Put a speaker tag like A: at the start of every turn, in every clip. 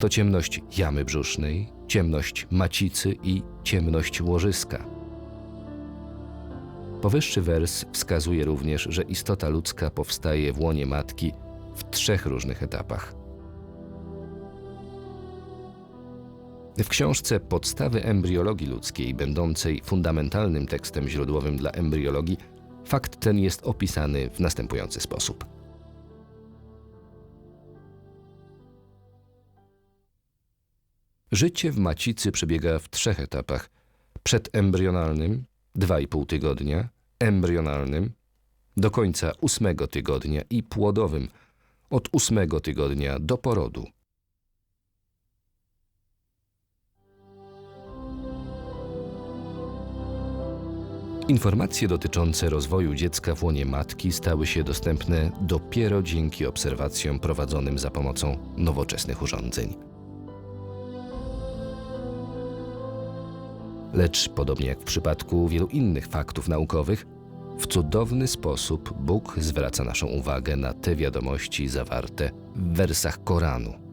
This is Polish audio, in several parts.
A: To ciemność jamy brzusznej, ciemność macicy i ciemność łożyska. Powyższy wers wskazuje również, że istota ludzka powstaje w łonie matki w trzech różnych etapach. W książce Podstawy embriologii ludzkiej, będącej fundamentalnym tekstem źródłowym dla embriologii, fakt ten jest opisany w następujący sposób. Życie w macicy przebiega w trzech etapach: przedembrionalnym 2,5 tygodnia, embrionalnym do końca ósmego tygodnia i płodowym od ósmego tygodnia do porodu. Informacje dotyczące rozwoju dziecka w łonie matki stały się dostępne dopiero dzięki obserwacjom prowadzonym za pomocą nowoczesnych urządzeń. Lecz podobnie jak w przypadku wielu innych faktów naukowych, w cudowny sposób Bóg zwraca naszą uwagę na te wiadomości zawarte w wersach Koranu.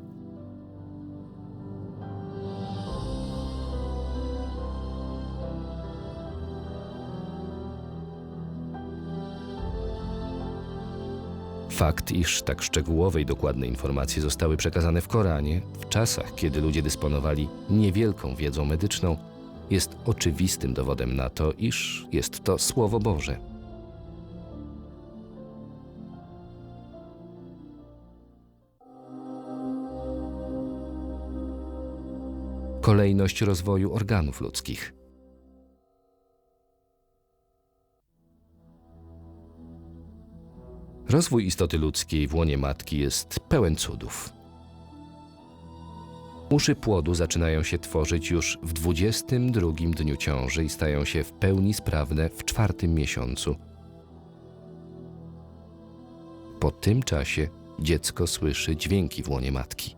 A: Fakt, iż tak szczegółowe i dokładne informacje zostały przekazane w Koranie, w czasach, kiedy ludzie dysponowali niewielką wiedzą medyczną, jest oczywistym dowodem na to, iż jest to Słowo Boże. Kolejność rozwoju organów ludzkich. Rozwój istoty ludzkiej w łonie matki jest pełen cudów. Uszy płodu zaczynają się tworzyć już w 22 dniu ciąży i stają się w pełni sprawne w czwartym miesiącu. Po tym czasie dziecko słyszy dźwięki w łonie matki.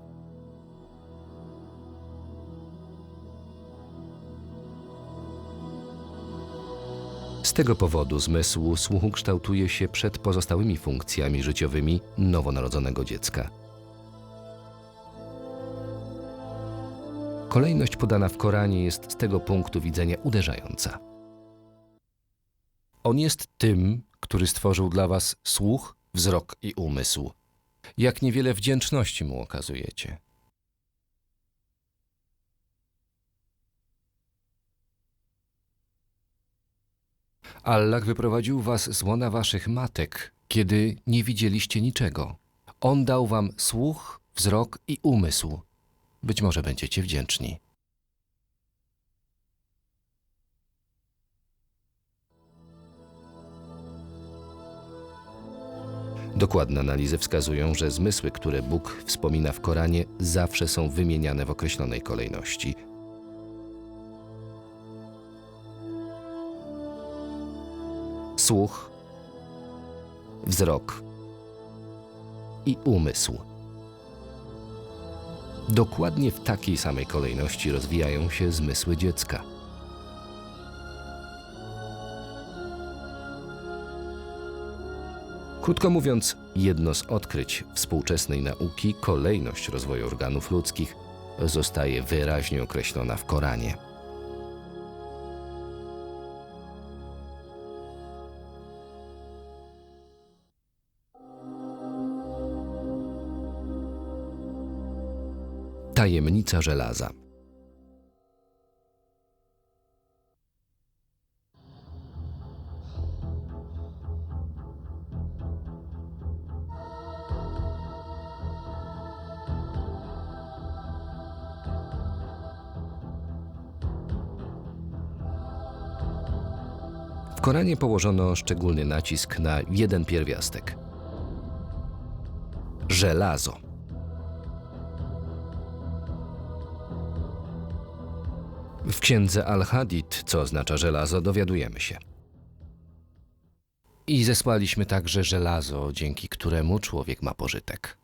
A: Z tego powodu zmysł słuchu kształtuje się przed pozostałymi funkcjami życiowymi nowonarodzonego dziecka. Kolejność podana w Koranie jest z tego punktu widzenia uderzająca. On jest tym, który stworzył dla was słuch, wzrok i umysł. Jak niewiele wdzięczności mu okazujecie. Allah wyprowadził was z łona waszych matek, kiedy nie widzieliście niczego. On dał wam słuch, wzrok i umysł. Być może będziecie wdzięczni. Dokładne analizy wskazują, że zmysły, które Bóg wspomina w Koranie, zawsze są wymieniane w określonej kolejności. Słuch, wzrok i umysł. Dokładnie w takiej samej kolejności rozwijają się zmysły dziecka. Krótko mówiąc, jedno z odkryć współczesnej nauki, kolejność rozwoju organów ludzkich, zostaje wyraźnie określona w Koranie. Tajemnica żelaza. W Koranie położono szczególny nacisk na jeden pierwiastek żelazo. W księdze Al-Hadid, co oznacza żelazo, dowiadujemy się. I zesłaliśmy także żelazo, dzięki któremu człowiek ma pożytek.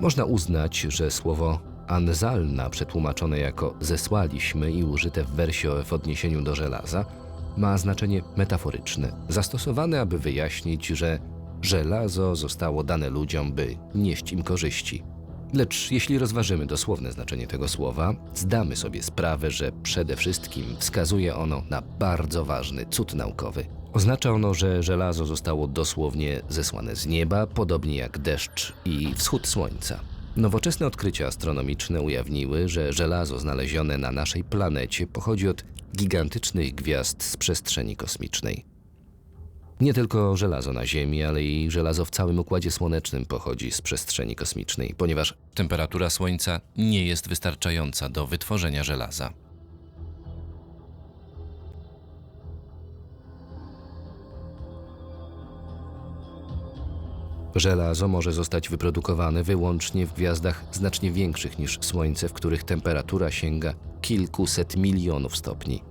A: Można uznać, że słowo anzalna, przetłumaczone jako zesłaliśmy i użyte w wersie w odniesieniu do żelaza, ma znaczenie metaforyczne, zastosowane, aby wyjaśnić, że żelazo zostało dane ludziom, by nieść im korzyści. Lecz jeśli rozważymy dosłowne znaczenie tego słowa, zdamy sobie sprawę, że przede wszystkim wskazuje ono na bardzo ważny cud naukowy. Oznacza ono, że żelazo zostało dosłownie zesłane z nieba, podobnie jak deszcz i wschód słońca. Nowoczesne odkrycia astronomiczne ujawniły, że żelazo znalezione na naszej planecie pochodzi od gigantycznych gwiazd z przestrzeni kosmicznej. Nie tylko żelazo na Ziemi, ale i żelazo w całym układzie słonecznym pochodzi z przestrzeni kosmicznej, ponieważ temperatura Słońca nie jest wystarczająca do wytworzenia żelaza. Żelazo może zostać wyprodukowane wyłącznie w gwiazdach znacznie większych niż Słońce, w których temperatura sięga kilkuset milionów stopni.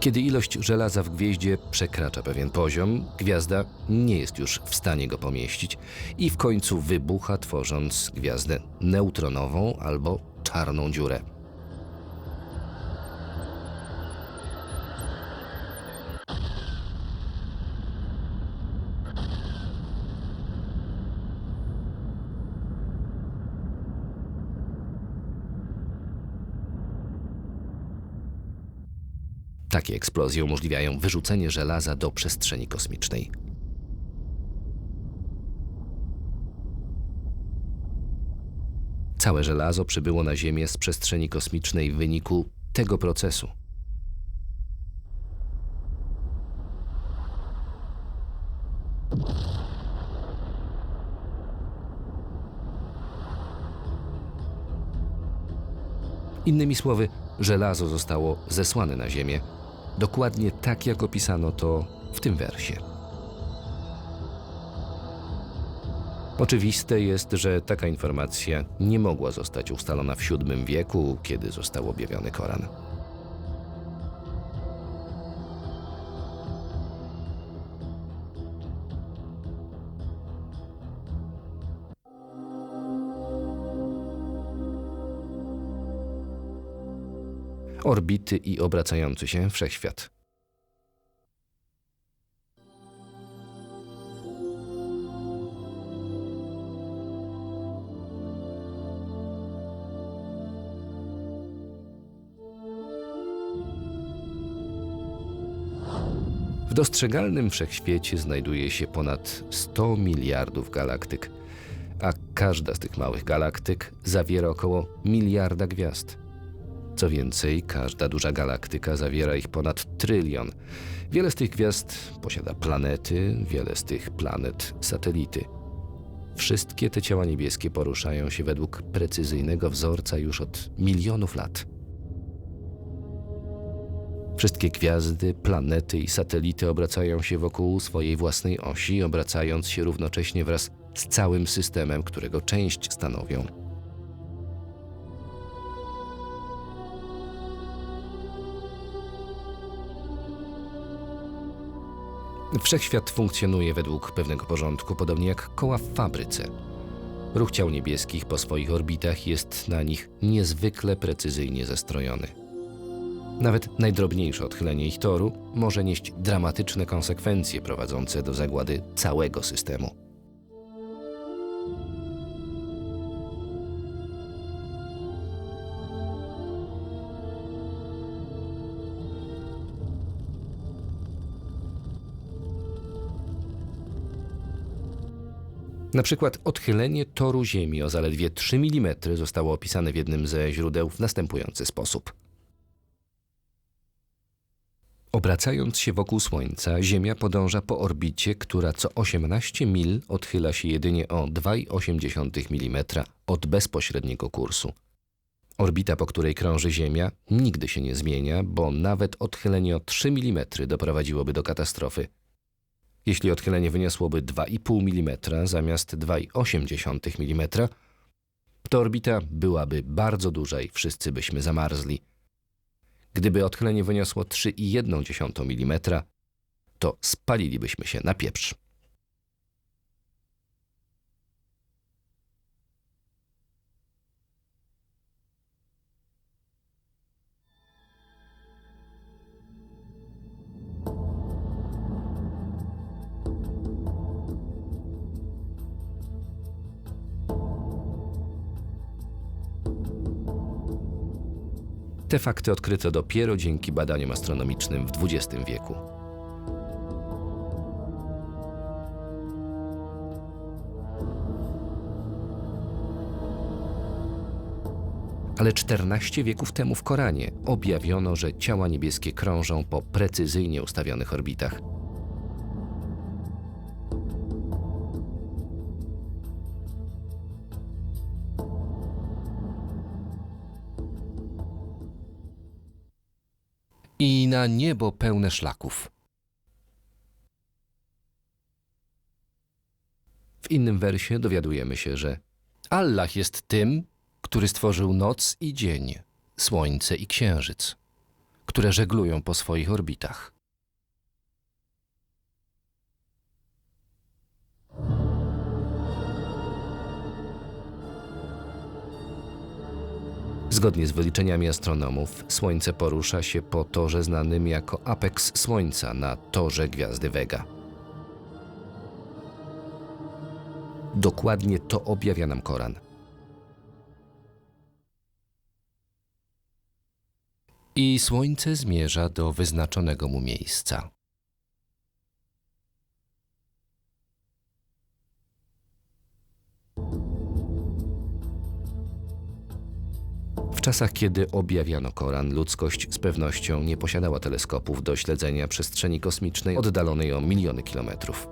A: Kiedy ilość żelaza w gwieździe przekracza pewien poziom, gwiazda nie jest już w stanie go pomieścić i w końcu wybucha, tworząc gwiazdę neutronową albo czarną dziurę. Takie eksplozje umożliwiają wyrzucenie żelaza do przestrzeni kosmicznej. Całe żelazo przybyło na Ziemię z przestrzeni kosmicznej w wyniku tego procesu. Innymi słowy, żelazo zostało zesłane na Ziemię, dokładnie tak jak opisano to w tym wersie. Oczywiste jest, że taka informacja nie mogła zostać ustalona w VII wieku, kiedy został objawiony Koran. Orbity i obracający się wszechświat. W dostrzegalnym wszechświecie znajduje się ponad 100 miliardów galaktyk, a każda z tych małych galaktyk zawiera około miliarda gwiazd. Co więcej, każda duża galaktyka zawiera ich ponad trylion. Wiele z tych gwiazd posiada planety, wiele z tych planet satelity. Wszystkie te ciała niebieskie poruszają się według precyzyjnego wzorca już od milionów lat. Wszystkie gwiazdy, planety i satelity obracają się wokół swojej własnej osi, obracając się równocześnie wraz z całym systemem, którego część stanowią. Wszechświat funkcjonuje według pewnego porządku, podobnie jak koła w fabryce. Ruch ciał niebieskich po swoich orbitach jest na nich niezwykle precyzyjnie zestrojony. Nawet najdrobniejsze odchylenie ich toru może nieść dramatyczne konsekwencje prowadzące do zagłady całego systemu. Na przykład odchylenie toru Ziemi o zaledwie 3 mm zostało opisane w jednym ze źródeł w następujący sposób. Obracając się wokół Słońca, Ziemia podąża po orbicie, która co 18 mil odchyla się jedynie o 2,8 mm od bezpośredniego kursu. Orbita, po której krąży Ziemia, nigdy się nie zmienia, bo nawet odchylenie o 3 mm doprowadziłoby do katastrofy. Jeśli odchylenie wyniosłoby 2,5 mm zamiast 2,8 mm, to orbita byłaby bardzo duża i wszyscy byśmy zamarzli. Gdyby odchylenie wyniosło 3,1 mm, to spalilibyśmy się na pieprz. Te fakty odkryto dopiero dzięki badaniom astronomicznym w XX wieku. Ale 14 wieków temu w Koranie objawiono, że ciała niebieskie krążą po precyzyjnie ustawionych orbitach. Na niebo pełne szlaków. W innym wersie dowiadujemy się, że Allah jest tym, który stworzył noc i dzień, słońce i księżyc, które żeglują po swoich orbitach. Zgodnie z wyliczeniami astronomów, Słońce porusza się po torze znanym jako apeks Słońca na torze gwiazdy Vega. Dokładnie to objawia nam Koran. I Słońce zmierza do wyznaczonego mu miejsca. Czasach, kiedy objawiano Koran, ludzkość z pewnością nie posiadała teleskopów do śledzenia przestrzeni kosmicznej oddalonej o miliony kilometrów.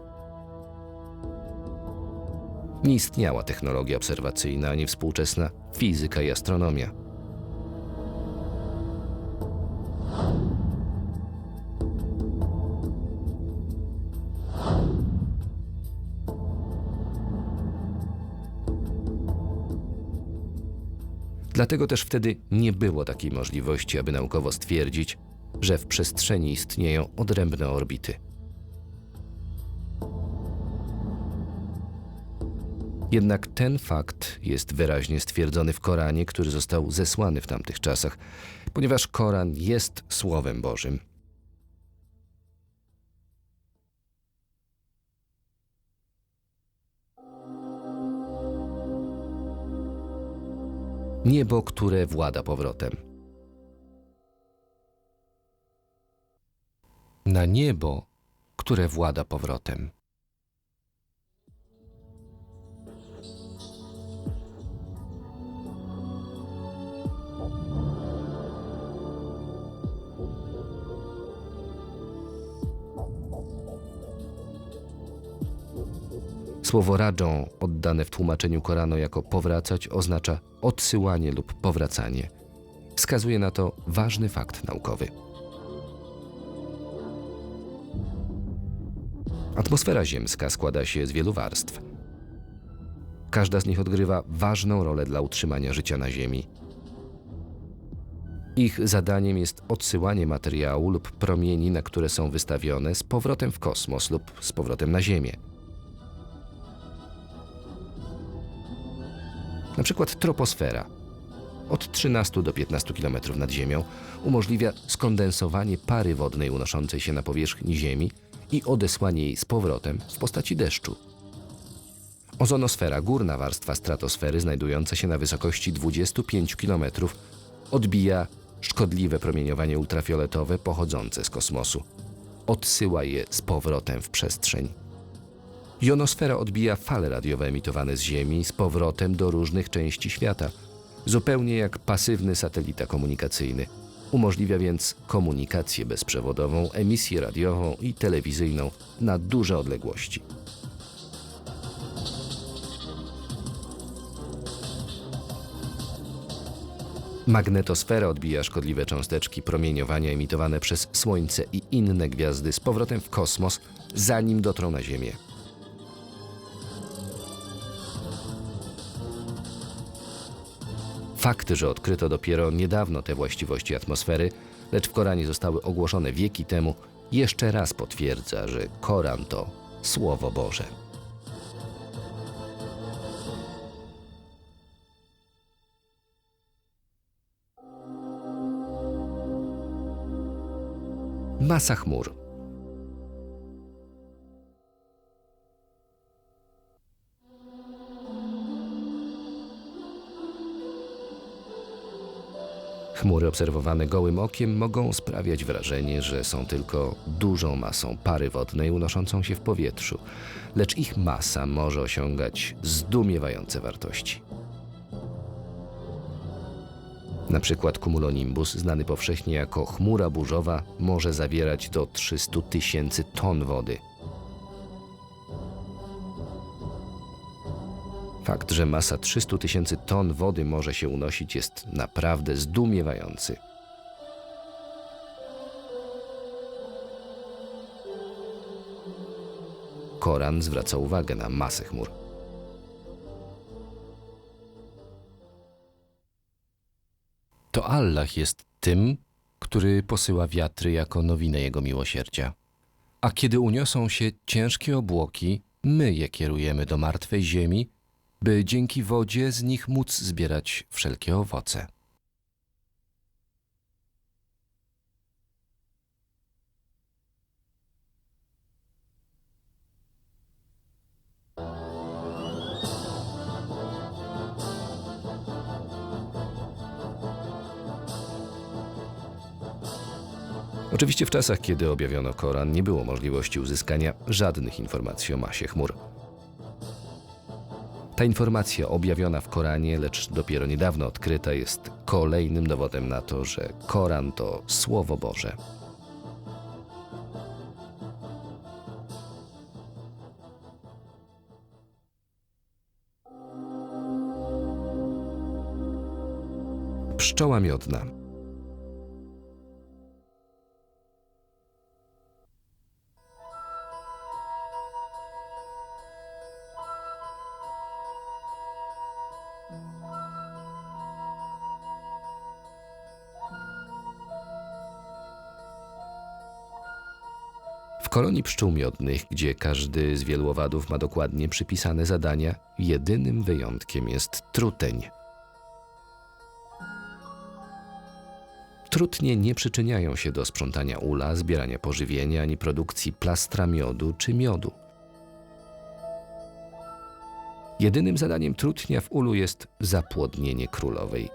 A: Nie istniała technologia obserwacyjna ani współczesna fizyka i astronomia. Dlatego też wtedy nie było takiej możliwości, aby naukowo stwierdzić, że w przestrzeni istnieją odrębne orbity. Jednak ten fakt jest wyraźnie stwierdzony w Koranie, który został zesłany w tamtych czasach, ponieważ Koran jest Słowem Bożym. Niebo, które włada powrotem. Na niebo, które włada powrotem. Słowo radżą, oddane w tłumaczeniu Koranu jako powracać, oznacza odsyłanie lub powracanie. Wskazuje na to ważny fakt naukowy. Atmosfera ziemska składa się z wielu warstw. Każda z nich odgrywa ważną rolę dla utrzymania życia na Ziemi. Ich zadaniem jest odsyłanie materiału lub promieni, na które są wystawione, z powrotem w kosmos lub z powrotem na Ziemię. Przykład troposfera od 13 do 15 km nad Ziemią umożliwia skondensowanie pary wodnej unoszącej się na powierzchni Ziemi i odesłanie jej z powrotem w postaci deszczu. Ozonosfera, górna warstwa stratosfery znajdująca się na wysokości 25 km, odbija szkodliwe promieniowanie ultrafioletowe pochodzące z kosmosu. Odsyła je z powrotem w przestrzeń. Jonosfera odbija fale radiowe emitowane z Ziemi z powrotem do różnych części świata, zupełnie jak pasywny satelita komunikacyjny. Umożliwia więc komunikację bezprzewodową, emisję radiową i telewizyjną na duże odległości. Magnetosfera odbija szkodliwe cząsteczki promieniowania emitowane przez Słońce i inne gwiazdy z powrotem w kosmos, zanim dotrą na Ziemię. Fakt, że odkryto dopiero niedawno te właściwości atmosfery, lecz w Koranie zostały ogłoszone wieki temu, jeszcze raz potwierdza, że Koran to Słowo Boże. Masa chmur. Chmury obserwowane gołym okiem mogą sprawiać wrażenie, że są tylko dużą masą pary wodnej unoszącą się w powietrzu, lecz ich masa może osiągać zdumiewające wartości. Na przykład cumulonimbus, znany powszechnie jako chmura burzowa, może zawierać do 300 tysięcy ton wody. Fakt, że masa 300 tysięcy ton wody może się unosić, jest naprawdę zdumiewający. Koran zwraca uwagę na masę chmur. To Allah jest tym, który posyła wiatry jako nowinę Jego miłosierdzia. A kiedy uniosą się ciężkie obłoki, my je kierujemy do martwej ziemi, by dzięki wodzie z nich móc zbierać wszelkie owoce. Oczywiście w czasach, kiedy objawiono Koran, nie było możliwości uzyskania żadnych informacji o masie chmur. Ta informacja objawiona w Koranie, lecz dopiero niedawno odkryta, jest kolejnym dowodem na to, że Koran to Słowo Boże. Pszczoła miodna. Kolonii pszczół miodnych, gdzie każdy z wielu owadów ma dokładnie przypisane zadania, jedynym wyjątkiem jest truteń. Trutnie nie przyczyniają się do sprzątania ula, zbierania pożywienia ani produkcji plastra miodu czy miodu. Jedynym zadaniem trutnia w ulu jest zapłodnienie królowej.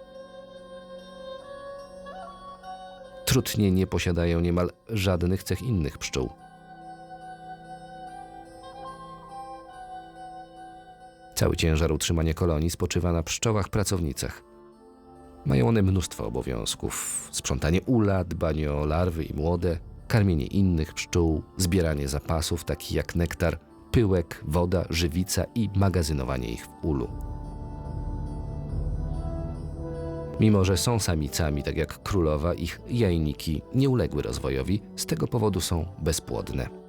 A: Trutnie nie posiadają niemal żadnych cech innych pszczół. Cały ciężar utrzymania kolonii spoczywa na pszczołach pracownicach. Mają one mnóstwo obowiązków: sprzątanie ula, dbanie o larwy i młode, karmienie innych pszczół, zbieranie zapasów takich jak nektar, pyłek, woda, żywica i magazynowanie ich w ulu. Mimo, że są samicami, tak jak królowa, ich jajniki nie uległy rozwojowi, z tego powodu są bezpłodne.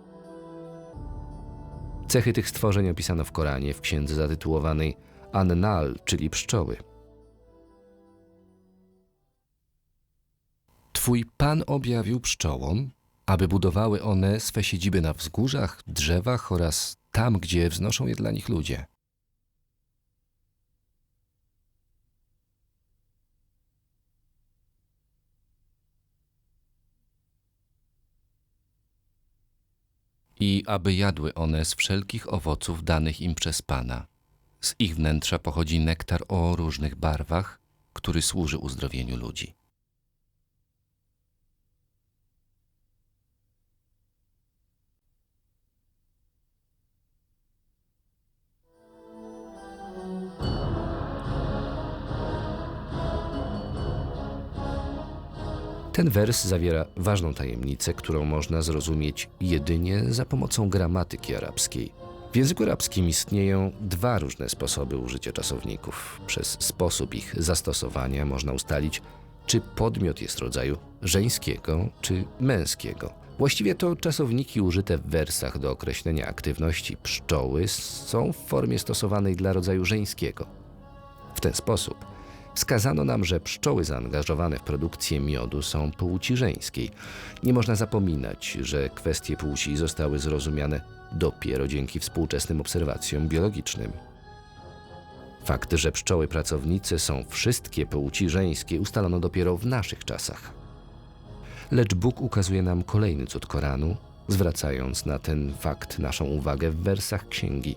A: Cechy tych stworzeń opisano w Koranie w księdze zatytułowanej Annal, czyli pszczoły. Twój Pan objawił pszczołom, aby budowały one swe siedziby na wzgórzach, drzewach oraz tam, gdzie wznoszą je dla nich ludzie. I aby jadły one z wszelkich owoców danych im przez Pana. Z ich wnętrza pochodzi nektar o różnych barwach, który służy uzdrowieniu ludzi. Ten wers zawiera ważną tajemnicę, którą można zrozumieć jedynie za pomocą gramatyki arabskiej. W języku arabskim istnieją dwa różne sposoby użycia czasowników. Przez sposób ich zastosowania można ustalić, czy podmiot jest rodzaju żeńskiego czy męskiego. Właściwie to czasowniki użyte w wersach do określenia aktywności pszczoły są w formie stosowanej dla rodzaju żeńskiego. W ten sposób Wskazano nam, że pszczoły zaangażowane w produkcję miodu są płci żeńskiej. Nie można zapominać, że kwestie płci zostały zrozumiane dopiero dzięki współczesnym obserwacjom biologicznym. Fakt, że pszczoły pracownice są wszystkie płci żeńskie, ustalono dopiero w naszych czasach. Lecz Bóg ukazuje nam kolejny cud Koranu, zwracając na ten fakt naszą uwagę w wersach księgi.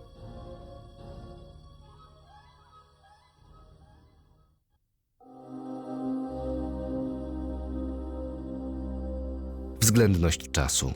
A: Względność czasu.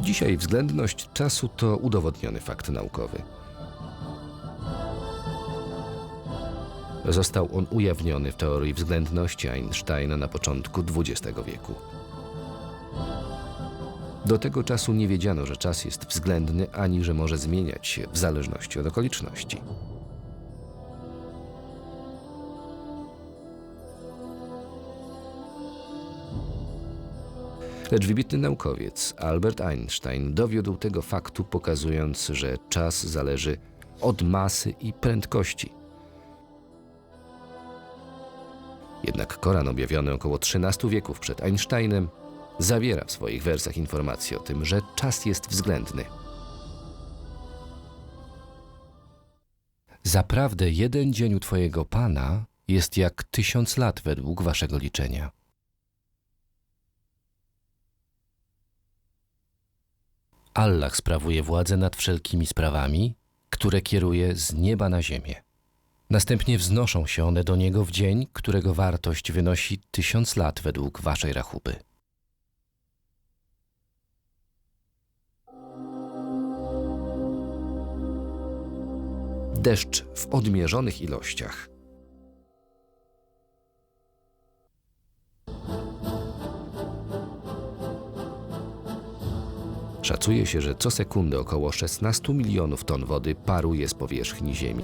A: Dzisiaj względność czasu to udowodniony fakt naukowy. Został on ujawniony w teorii względności Einsteina na początku XX wieku. Do tego czasu nie wiedziano, że czas jest względny ani że może zmieniać się w zależności od okoliczności. Lecz wybitny naukowiec Albert Einstein dowiódł tego faktu, pokazując, że czas zależy od masy i prędkości. Jednak Koran objawiony około 13 wieków przed Einsteinem zawiera w swoich wersach informacje o tym, że czas jest względny. Zaprawdę jeden dzień u Twojego Pana jest jak tysiąc lat według Waszego liczenia. Allah sprawuje władzę nad wszelkimi sprawami, które kieruje z nieba na ziemię. Następnie wznoszą się one do Niego w dzień, którego wartość wynosi tysiąc lat według Waszej rachuby. Deszcz w odmierzonych ilościach. Szacuje się, że co sekundę około 16 milionów ton wody paruje z powierzchni Ziemi.